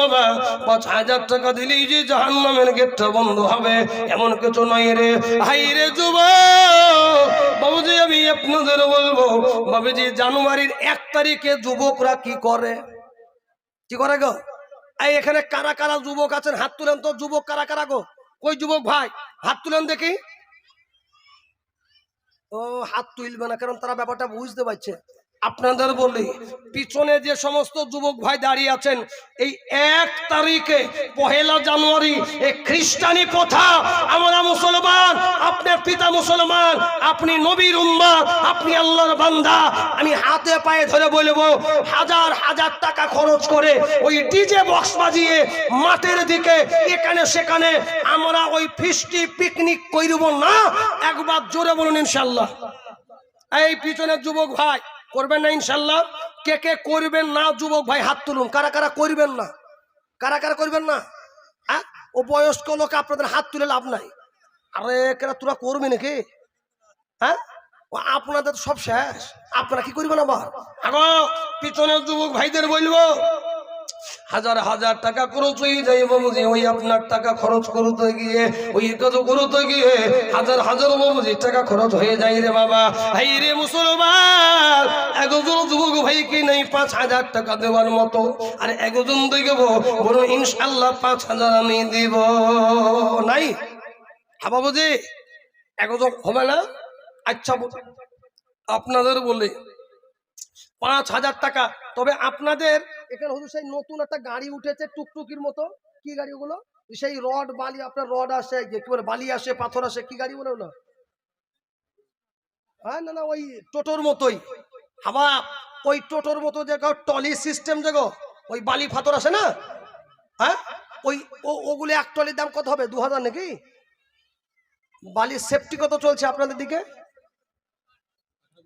বাবা, পাঁচ হাজার টাকা দিলেই যে জাহান নামের গেটটা বন্ধ হবে, এমন কিছু নয় রে। হাই রে বাবুজি, আমি আপনাদের বলব, বাবুজি, জানুয়ারির এক তারিখে যুবকরা কি করে? কি করে গো? এই এখানে কারা কারা যুবক আছেন? হাত তুলেন তো, যুবক কারা কারা গো? কই যুবক ভাই? হাত তুলেন দেখি। ও, হাত তুলবে না, কারণ তারা ব্যাপারটা বুঝতে পারছে। আপনাদের বলি, পিছনে যে সমস্ত যুবক ভাই দাঁড়িয়ে আছেন, এই এক তারিখে পহেলা জানুয়ারি এই খ্রিস্টানি প্রথা, আমরা মুসলমান, আপনার পিতা মুসলমান, আপনি নবীর উম্মা আপনি আল্লাহর বান্দা, আমি হাতে পায়ে ধরে বলব, হাজার হাজার টাকা খরচ করে ওই ডিজে বক্স বাজিয়ে মাঠের দিকে, এখানে সেখানে আমরা ওই ফিস্টি পিকনিক করব না, একবার জোরে বলুন ইনশাল্লাহ এই পিছনের যুবক ভাই করবেন না ইনশাল্লাহ? কে কে করবেন না, যুবক ভাই, হাত তুলুন। কারা কারা করবেন না? কারা কারা করবেন না? হ্যাঁ ও বয়স্ক লোক, আপনাদের হাত তুলে লাভ নাই। আরে, কেরা তোরা করবি নাকি? হ্যাঁ ও আপনাদের সব শেষ। আপনারা কি করবেন আবার? আগো পিছনের যুবক ভাইদের বলব। হাজার হাজার টাকা খরচ হয়ে যায় বাবুজি, ওই আপনার টাকা খরচ করতে গিয়ে, ওই কাজ করতে গিয়ে হাজার হাজার বাবুজি, টাকা খরচ হয়ে যায় রে বাবা। হাই রে মুসলমান, একজন যুবক ভাই কি নেই পাঁচ হাজার টাকা দেওয়ার মতো? আর একজন দেখব, বলো ইনশাল্লাহ পাঁচ হাজার আমি দিব। নাই? হ্যাঁ বাবুজি, একজন হবে না? আচ্ছা আপনাদের বলি, পাঁচ হাজার টাকা তবে আপনাদের এখানে হলো সেই নতুন একটা গাড়ি উঠেছে টুকটুকির মতো। কি গাড়ি ওগুলো? সেই রড বালি, আপনার রড আসে কি বলে, বালি আসে, পাথর আসে, কি গাড়ি বলে ওগুলো? হ্যাঁ না না, ওই টোটোর মতোই। হাবা ওই টোটোর মতো যে টলি সিস্টেম যে ওই বালি, পাথর আসে না? হ্যাঁ? ওই ওগুলো এক টলির দাম কত হবে? দু হাজার নাকি? বালির সেফটি কত চলছে আপনাদের দিকে?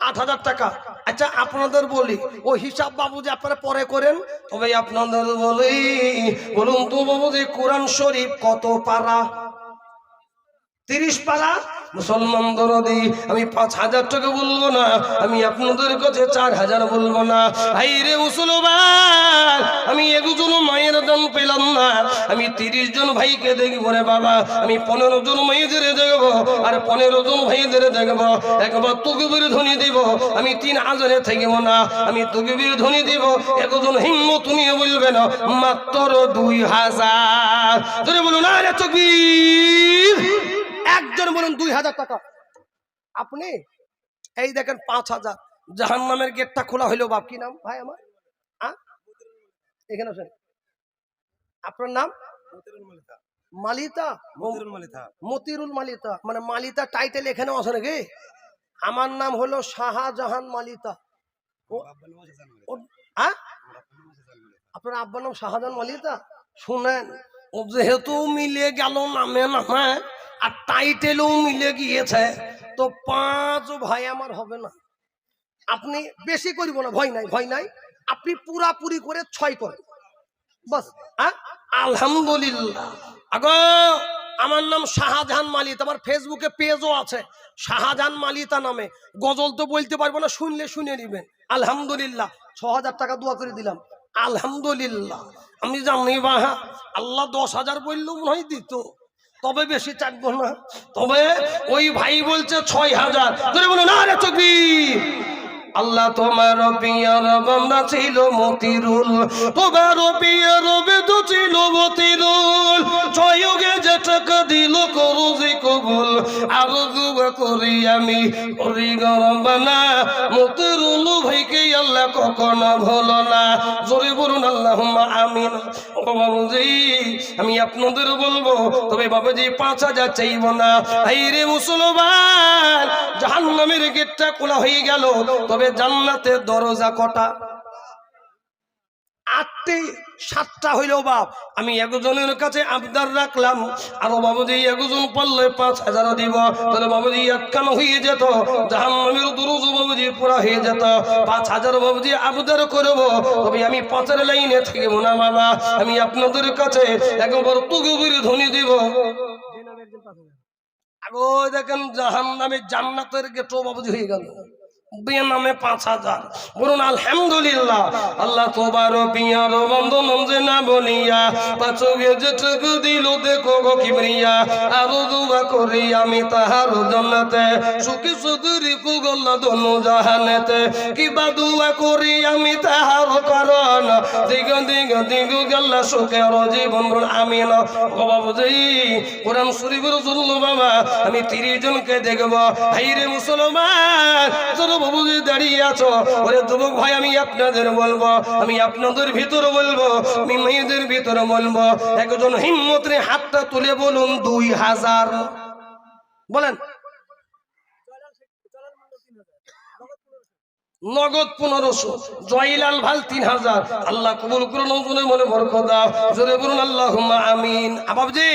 আট হাজার টাকা। আচ্ছা আপনাদের বলি, ও হিসাব বাবু যে আপনারা পরে করেন? তবে আপনাদের বলি, বলুন তো বাবু যে কোরআন শরীফ কত পারা? তিরিশ পারা? মুসলমান দরদি, আমি পাঁচ হাজার টাকা বলব না, আমি আপনাদের কাছে চার হাজার বলব না। হাই রে মুসলমান, আমি একজন মায়ের দান পেলাম না। আমি তিরিশ জন ভাইকে দেখব রে বাবা, আমি পনেরো জন মেয়েদের দেখব আর পনেরো জন ভাইদের দেখব। একবার তুকবির ধ্বনি দিব, আমি তিন হাজারে থাকব না। আমি তুকবির ধ্বনি দিব, একজন হিম্মত নিয়ে বলবে না, মাত্র দুই হাজার। ধরে বলুন, আরে তকবীর! একজন বলুন দুই হাজার টাকা। আপনি এই দেখেন পাঁচ হাজার। জাহান নামের গেটটা খোলা হইল বাপ কি নাম? ভাই আমার? এখানে আসেন আপনার নাম? মালিতা। মতিরুল মালিতা। মানে মালিতা টাইটেল এখানে আছে নাকি? আমার নাম হলো শাহজাহান মালিতা। আপনার আব্বার নাম শাহজাহান মালিতা? শুনেন যেহেতু মিলে গেল নামে নামে, আর টাইটেলও মিলে গিয়েছে, তো পাঁচ ভাই আমার হবে না। আপনি বেশি করিব না, ভয় নাই ভয় নাই। আপনি পুরাপুরি করে ছয় করেন। বাস হ্যাঁ? আলহামদুলিল্লাহ। আগো, আমার নাম শাহজাহান মালিত, আমার ফেসবুকে পেজও আছে, শাহজাহান মালিতা নামে। গজল তো বলতে পারব না, শুনলে শুনে নিবেন। আলহামদুলিল্লাহ, ছ হাজার টাকা দোয়া করে দিলাম। আলহামদুলিল্লাহ। আমি জানি বাহা আল্লাহ দশ হাজার বললেও মনে হয় দিত। তবে বেশি চাকবো না। তবে ওই ভাই বলছে ছয় হাজার। ধরে বলো না রে চকবি আল্লাহ তোমার পিয়ার বান্দা ছিল মতিরুল। তোমার পিয়ার বেদ ছিল মতিরুল। ছয়গে যে টাকা দিল করুজি কবুল। আর দুবা করি আমি করি গরম বানা। মতিরুল ভাইকে আল্লাহ কখনো ভুলো না। জোরে বলুন আল্লাহ আমিন। ও বাবুজি, আমি আপনাদের বলব, তবে বাবুজি, পাঁচ হাজার চাইব না। এই রে মুসলমান, জাহান্নামের গেটটা খোলা হয়ে গেল। তবে জান্নাতের দরজা কটা? আটটি, সাতটা হইল বাপ। আমি একজনের কাছে আবদার রাখলাম। আর বাবুজি একজন পারলে পাঁচ হাজার দিব। তাহলে বাবুজি একখান হয়ে যেত। জাহান্নামের দুরুজ বাবুজি পুরা হয়ে যেত। পাঁচ হাজার বাবুজি আবদার করব। তবে আমি পাঁচের লাইনে থাকব না বাবা, আমি আপনাদের কাছে একবার তুগবির ধ্বনি দিব। আগো দেখেন জাহান নামে জান্নাতের গেটো বাবুজি হয়ে গেল। পাঁচ হাজার। বলুন, আলহামদুলিল্লাহ। আল্লাহ পিয়ার বন্ধন যে না বলিয়া দিল দেখো আরও দুয়া করি আমি তাহার জন্নতে সুদুরি জাহানেতে। কিবা করি আমি তাহার কারণ, দিগ দিগ জীবন বলুন আমিন। ও বাবুজি, কোরআন শরীফের জন্য বাবা, আমি তিরিশ জনকে দেখব। হাইরে মুসলমান দাঁড়িয়ে আছো। ওরে যুবক ভাই, আমি আপনাদের বলব, আমি আপনাদের বলব, আমি মেয়েদের ভিতরে বলব, একজন হাতটা তুলে বলুন দুই হাজার। বলেন। নগদ পনেরোশো, জয়লাল ভালো তিন হাজার। আল্লাহ কবুল করুন ওজনে মনে বরকত দাও। জোরে বলুন আল্লাহ আমিন। আবাবজি,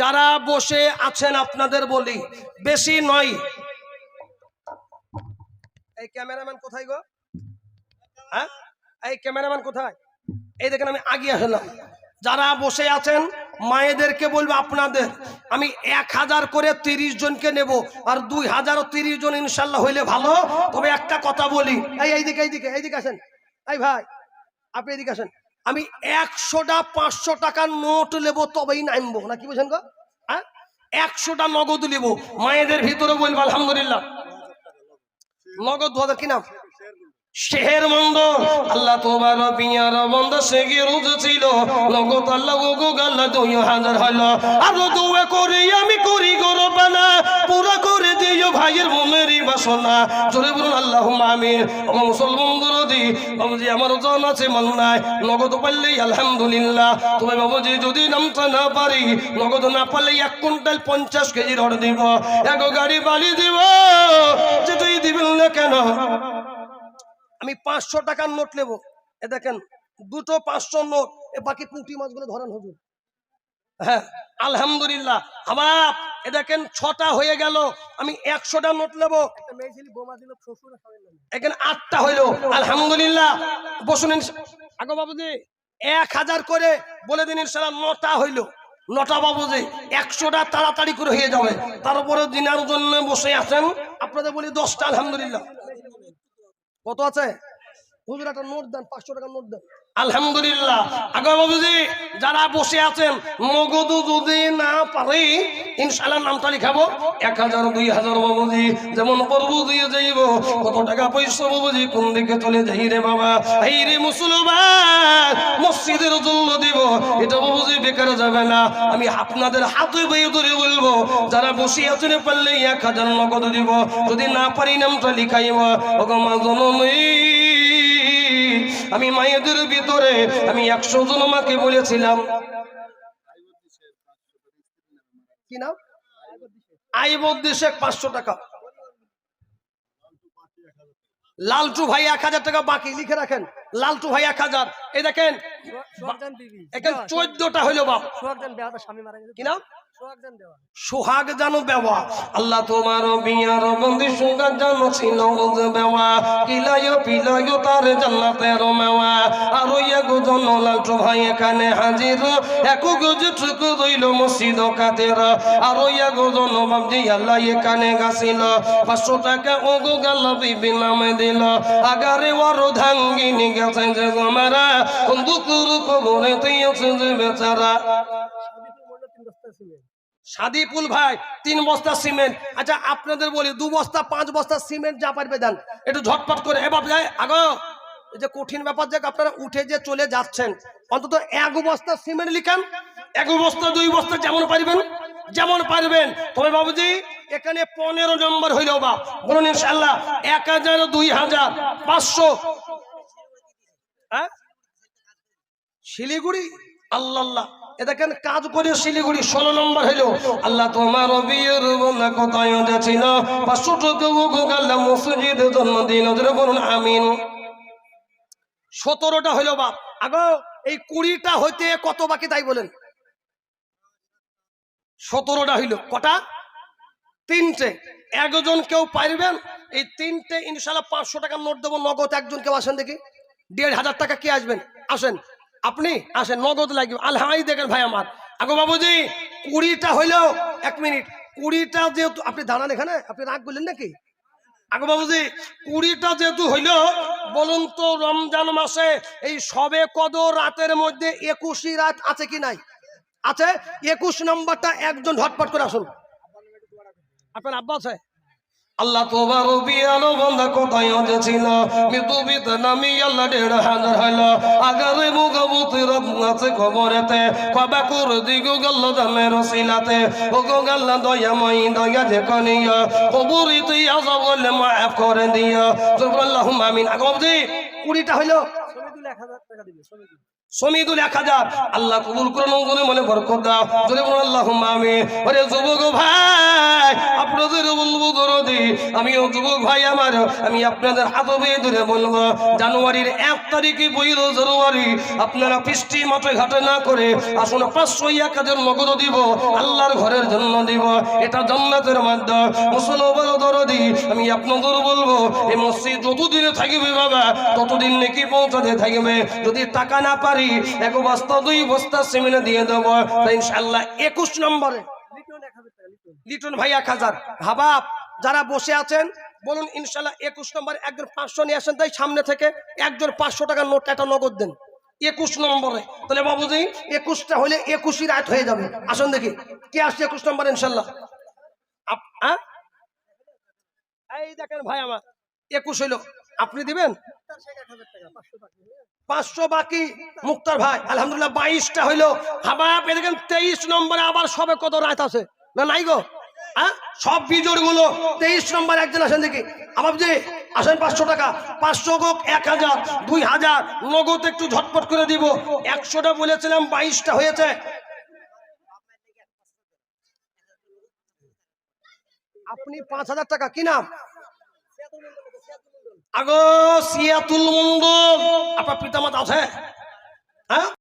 যারা বসে আছেন আপনাদের বলি, বেশি নয় এই ক্যামেরাম্যান কোথায় গো? হ্যাঁ? এই ক্যামেরাম্যান কোথায়? এই দেখেন আমি আগিয়ে আসলাম যারা বসে আছেন, মায়েদেরকে বলব আপনাদের, আমি এক হাজার করে তিরিশ জনকে নেব আর দুই হাজার তিরিশ জন ইনশাল্লাহ হইলে ভালো। তবে একটা কথা বলি, এই এইদিকে এইদিকে এইদিকে আসেন। এই ভাই, আপনি এদিকে আসেন। আমি একশোটা, পাঁচশো টাকার নোট নেব, তবেই নামবো। না কি বলছেন গো? হ্যাঁ? একশোটা নগদ নেব। মায়েদের ভিতরে বলব, আলহামদুলিল্লাহ। নগদ দু হাজার কি শেহের মন্দ আল্লাহ তোমার পিয়ার বন্ধ সেগে রোজ ছিল? লগত আল্লাহ গো গাল্লা দুই হাজার হলো। আরও দুয়ে করি আমি করি গরো বানা পুরা করে দিও ভাইয়ের বোনেরই বাসনা। জোরে বলুন আল্লাহ আমি আমার মুসলমান দরদি বাবুজি আমার জন আছে, মন নাই। নগদ পারলেই আলহামদুলিল্লাহ। তবে বাবুজি যদি নামতে না পারি, নগদ না পারলে এক কুইন্টাল পঞ্চাশ কেজি রড দিব। এক গাড়ি বালি দিব, যেটাই দিবেন না কেন? আমি পাঁচশো টাকার নোট নেব। এ দেখেন দুটো পাঁচশো নোট এ বাকি পুঁটি মাছগুলো ধরেন হুজুর। হ্যাঁ আলহামদুলিল্লাহ। আমার এ দেখেন ছটা হয়ে গেল। আমি একশোটা নোট নেব। এখানে আটটা হইল। আলহামদুলিল্লাহ। বসুন আগো বাবুজি। এক হাজার করে বলে দিন ইনশাল্লাহ নটা হইল। নটা বাবুজি একশোটা তাড়াতাড়ি করে হয়ে যাবে। তারপরে দিনের জন্য বসে আছেন। আপনাদের বলি দশটা আলহামদুলিল্লাহ। কত আছে? হুজুর একটা নোট দেন পাঁচশো টাকার নোট দেন। আলহামদুলিল্লাহ। আগামী যারা বসে আছেন নগদ যদি না পারি ইনশাল্লাহ নামটা লিখাবো। এক হাজার, দুই হাজার বাবুজি, যেমন পর্ব দিয়ে যাইব, কত টাকা পয়সা বাবুজি, কোন দিকে চলে যাই রে বাবা? এই রে মুসলমান, মসজিদের জন্য দিব। এটা বাবুজি বেকার যাবে না। আমি আপনাদের হাতে বইয়ে ধরে বলব, যারা বসে আছেন পারলে এক হাজার নগদ দিব। যদি না পারি নামটা লিখাইব। ভগবান জননী আমি মায়েদের ভিতরে আমি একশো জন মাকে বলেছিলাম। কি নাম? আইবদ্দি শেখ পাঁচশো টাকা। লালটু ভাই এক হাজার টাকা বাকি লিখে রাখেন। লালটু ভাই এক হাজার। এই দেখেন এখানে চোদ্দটা হইল বাপ। কি নাম? সোহাগ জানো বেওয়া। আল্লাহ তোমার বিয়ার বন্দি সোহাগ জানো ছিল বেওয়া। কিলায় পিলায় তার জান্নাতের মেওয়া। আর ওই এক জন ভাই এখানে হাজির। এক গজ টুকু রইল মসজিদ কাতের আর ওই এক বাবজি আল্লাহ এখানে গাছিল। পাঁচশো টাকা ও গো গাল বিবি নামে দিল। আগারে ওয়ারো ধাঙ্গিনি গেছে যে জমারা। সাদিপুল ভাই, তিন বস্তা সিমেন্ট। আচ্ছা আপনাদের বলি, দু বস্তা, পাঁচ বস্তা সিমেন্ট যা পারবে দেন। একটু ঝটপট করে এবার যায় আগো। এই যে কঠিন ব্যাপার যে আপনারা উঠে যে চলে যাচ্ছেন, অন্তত এক বস্তা সিমেন্ট লিখান। এক বস্তা, দুই বস্তা যেমন পারবেন যেমন পারবেন। তবে বাবুজি, এখানে পনেরো নম্বর হইল বা বলুন ইনশাল্লাহ এক হাজার, দুই হাজার, পাঁচশো। হ্যাঁ? শিলিগুড়ি? আল্লাহ। আল্লাহ এ দেখেন, কাজ করে শিলিগুড়ি ষোলো নম্বর হইল। আল্লাহ তোমার বিয়ের বন্ধা কোথায় ছিল পাঁচশো টাকা আল্লাহ মসজিদের জন্য দিন ওদের বলুন, আমিন। সতেরোটা হইল বাপ। আগো, এই কুড়িটা হইতে কত বাকি তাই বলেন? সতেরোটা হইল। কটা? তিনটে। একজন কেউ পারবেন এই তিনটে ইনশাল্লাহ পাঁচশো টাকার নোট দেবো, নগদ একজন কেউ আসেন দেখি। দেড় হাজার টাকা কি আসবেন? আসেন। আপনি আসেন, নগদ লাগবে। আলহাই দেখেন ভাই আমার। আগো বাবুজি, কুড়িটা হইল এক মিনিট। কুড়িটা যেহেতু, আপনি দাঁড়ান এখানে, আপনি রাগ করলেন নাকি? আগে বাবুজি, কুড়িটা যেহেতু হইল, বলুন তো রমজান মাসে এই সবে কদর রাতের মধ্যে একুশই রাত আছে কি নাই? আছে? একুশ নম্বরটা একজন ঝটপট করে আসুন। আপনার আব্বা আছে? আল্লাহ তোমার বিয়ালো বন্ধা কোথায় ছিল? মৃত্যু নামি আল্লাহ দেড় হাজার হইল। আগারে মুগবুতি রব আছে খবরেতে কবা কুর দিগু গল্ল দামে রসিলাতে ও গো গাল্লা দয়া যে কনিয়া। কবুরিতে আজা বলে মাফ করে দিও সুবহানাল্লাহুম্মা আমিন। আগবজি কুড়িটা হইল? সমিদুল এক হাজার টাকা দিবে সমিদুল এক হাজার। আল্লাহ কবুল করুন ভাই আমিও ভাই আমি আপনাদের জানুয়ারির এক তারিখে বইল জানুয়ারি, আপনারা পৃষ্টি মাঠে ঘাটে না করে আসুন পাঁচশো এক হাজার নগদ দিব, আল্লাহর ঘরের জন্য দিব। এটা জান্নাতের মাধ্যম মুসলমান দরদি আমি আপনাদের বলব, এই মসজিদ যতদিনে থাকবে বাবা, ততদিন নাকি পৌঁছাতে থাকবে। যদি টাকা না পারি, এক বস্তা, দুই বস্তা সিমেন্ট দিয়ে দেবো তাই ইনশাল্লাহ একুশ নম্বরে। লিটন ভাই এক হাজার হাবাব, যারা বসে আছেন, বলুন ইনশাল্লাহ একুশ নম্বর একজন পাঁচশো নিয়ে আসেন, তাই সামনে থেকে একজন পাঁচশো টাকার নোট, একটা নগদ দেন। একুশ নম্বরে। তাহলে বাবুজি, একুশটা হলে একুশই রাত হয়ে যাবে। আসুন দেখি, কে আসছে একুশ নম্বর ইনশাল্লাহ? এই দেখেন ভাই আমার, একুশ হইল। আপনি দিবেন? পাঁচশো বাকি, মুক্তার ভাই, আলহামদুলিল্লাহ বাইশটা দেখেন তেইশ নম্বরে আবার সবে কত আছে? না, নাই গো। সব বিজোরগুলো তেইশ নম্বর একজন আসেন দেখি। আসেন পাঁচশো টাকা। পাঁচশো এক হাজার, দুই হাজার, নগদ একটু ঝটপট করে দিব। একশোটা বলেছিলাম, বাইশটা হয়েছে। আপনি পাঁচ হাজার টাকা, কি নাম? আগো সিয়াতুল মন্ডল আপনার পিতামাতা আছে? হ্যাঁ?